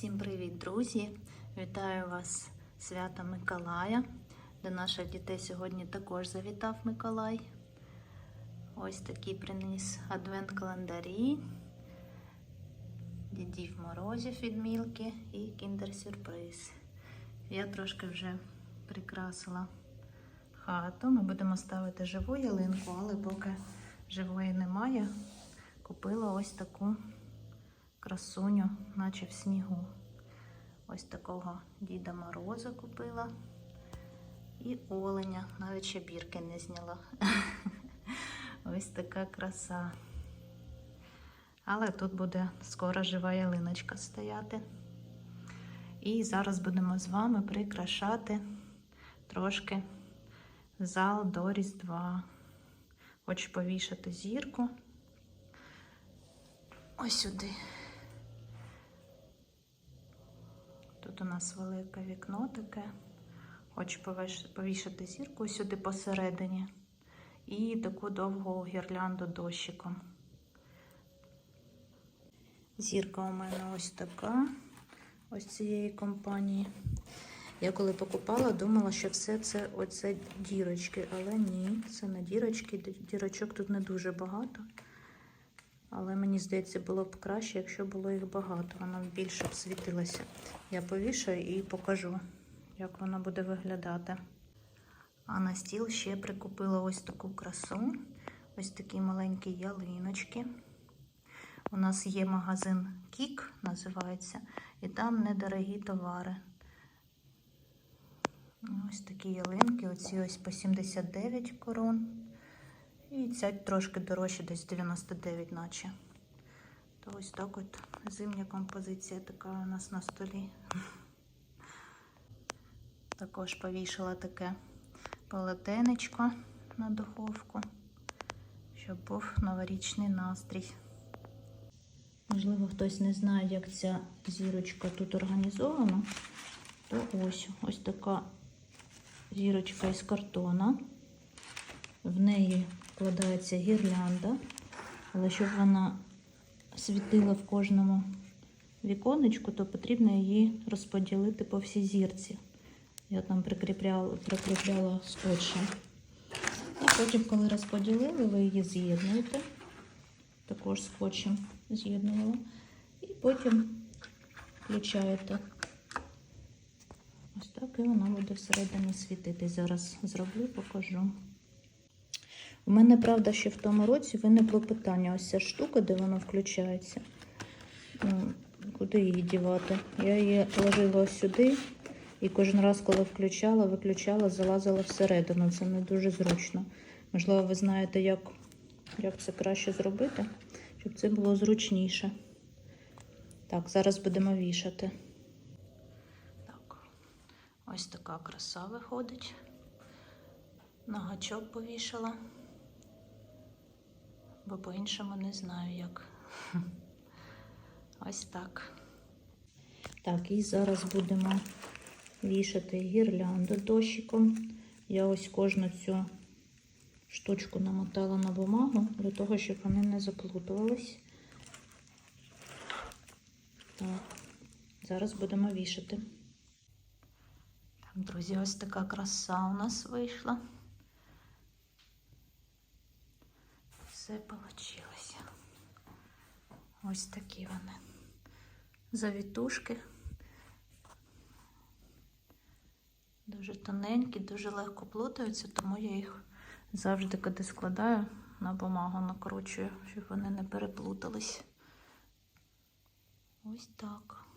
Всім привіт, друзі! Вітаю вас свята Миколая. До наших дітей сьогодні також завітав Миколай. Ось такі приніс адвент-календарі, Дідів Морозів від Мілки і кіндер-сюрприз. Я трошки вже прикрасила хату. Ми будемо ставити живу ялинку, але поки живої немає, купила ось таку красуню, наче в снігу. Ось такого Діда Мороза купила. І оленя, навіть ще бірки не зняла. Ось така краса. Але тут буде скоро жива ялиночка стояти. І зараз будемо з вами прикрашати трошки зал до Різдва. Хочу повішати зірку. Ось сюди. Тут у нас велике вікно таке. Хочу повішати зірку сюди посередині. І таку довгу гірлянду дощиком. Зірка у мене ось така, ось цієї компанії. Я коли покупала, думала, що все це оце дірочки, але ні, це не дірочки, дірочок тут не дуже багато. Але мені здається, було б краще, якщо було їх багато, воно більше б світилося. Я повішаю і покажу, як воно буде виглядати. А на стіл ще прикупила ось таку красу, ось такі маленькі ялиночки. У нас є магазин Кік, називається, і там недорогі товари. Ось такі ялинки, оці ось по 79 корон. І ця трошки дорожче, десь 99 наче. То ось так от зимня композиція така у нас на столі. Також повішала таке полотенечко на духовку, щоб був новорічний настрій. Можливо, хтось не знає, як ця зірочка тут організована, то ось ось така зірочка із картона. В неї вкладається гірлянда, але щоб вона світила в кожному віконечку, то потрібно її розподілити по всій зірці. Я там прикріпляла, прикріпляла скотчем. І потім, коли розподілили, ви її з'єднуєте, також скотчем з'єднувала, і потім включаєте. Ось так і вона буде всередині світити. Зараз зроблю, покажу. У мене, правда, ще в тому році виникло питання. Ось ця штука, де вона включається. Ну, Куди її дівати? Я її ложила сюди і кожен раз, коли включала, виключала, залазила всередину. Це не дуже зручно. Можливо, ви знаєте, як, як це краще зробити, щоб це було зручніше. Так, зараз будемо вішати. Так, ось така краса виходить. На гачок повішала бо по-іншому не знаю як. Ось так. Так, і зараз будемо вішати гірлянду дощиком. Я ось кожну цю штучку намотала на бумагу, для того, щоб вони не заплутувались. Так, зараз будемо вішати. Так, друзі, ось така краса у нас вийшла. Все вийшло. Ось такі вони. Завітушки. Дуже тоненькі, дуже легко плутаються, тому я їх завжди, коли складаю, на бумагу накручую, щоб вони не переплутались. Ось так.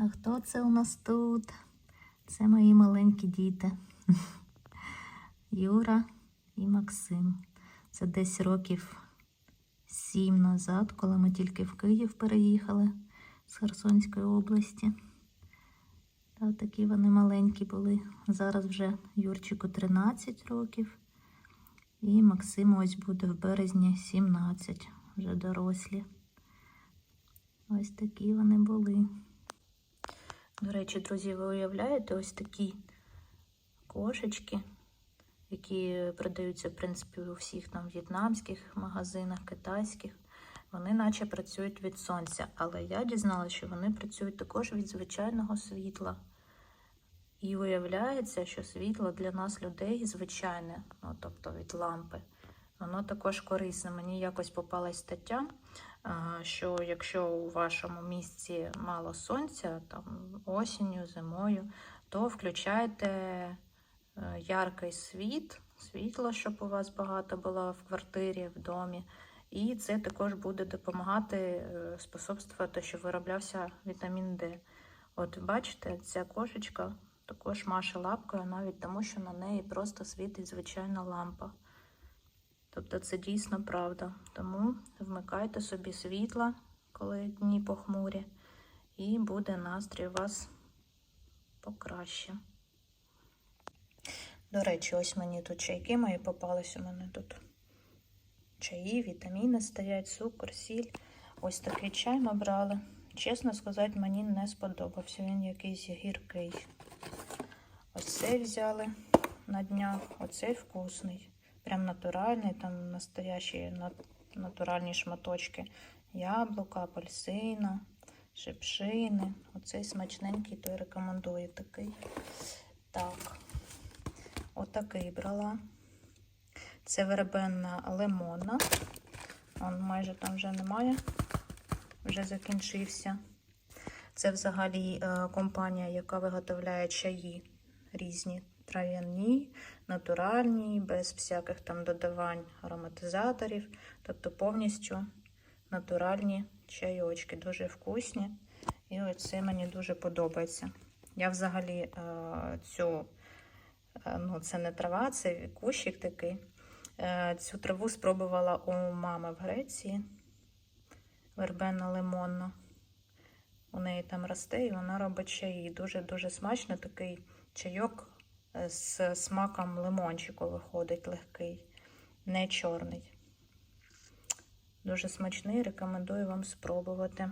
А хто це у нас тут? Це мої маленькі діти. Юра і Максим. Це десь років сім назад, коли ми тільки в Київ переїхали з Херсонської області. Та такі вони маленькі були. Зараз вже Юрчику 13 років. І Максиму ось буде в березні 17, вже дорослі. Ось такі вони були. До речі, друзі, ви уявляєте ось такі кошечки, які продаються, в принципі, у всіх там в'єтнамських магазинах, китайських. Вони наче працюють від сонця, але я дізналася, що вони працюють також від звичайного світла. І виявляється, що світло для нас, людей, звичайне, ну, тобто від лампи, воно також корисне. Мені якось попалась стаття, що якщо у вашому місці мало сонця, там осінню, зимою, то включайте е, яркий світ, світло, щоб у вас багато було в квартирі, в домі. І це також буде допомагати е, способствувати, щоб вироблявся вітамін Д. От бачите, ця кошечка також маше лапкою, навіть тому, що на неї просто світить звичайна лампа. Тобто це дійсно правда. Тому вмикайте собі світла, коли дні похмурі, і буде настрій у вас покраще. До речі, ось мені тут чайки мої попались. У мене тут чаї, вітаміни стоять, цукор, сіль. Ось такий чай ми брали. Чесно сказати, мені не сподобався. Він якийсь гіркий. Ось цей взяли на днях. Оцей вкусний. Прям натуральний, там настоящі натуральні шматочки. Яблука, апельсина, шипшини. Оцей смачненький, той рекомендую такий. Так, отакий брала. Це вербенна лимонна. Он майже там вже немає, вже закінчився. Це взагалі е, компанія, яка виготовляє чаї різні трав'яні, натуральні, без всяких там додавань ароматизаторів. Тобто повністю натуральні чайочки, дуже вкусні. І оце мені дуже подобається. Я взагалі е, цю, е, ну це не трава, це кущик такий. Е, Цю траву спробувала у мами в Греції. Вербена лимонна. У неї там росте і вона робить чаї. Дуже-дуже смачно такий чайок з смаком лимончику виходить легкий, не чорний. Дуже смачний, рекомендую вам спробувати.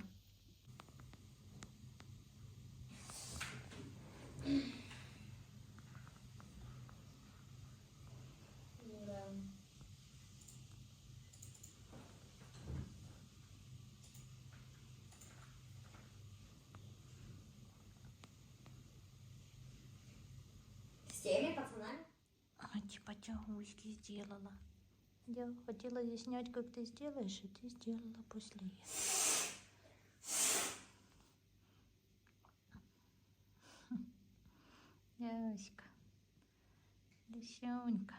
короче, подтягушки сделала. Я хотела здесь снять, как ты сделаешь, и ты сделала после этого. Яська, дышонька.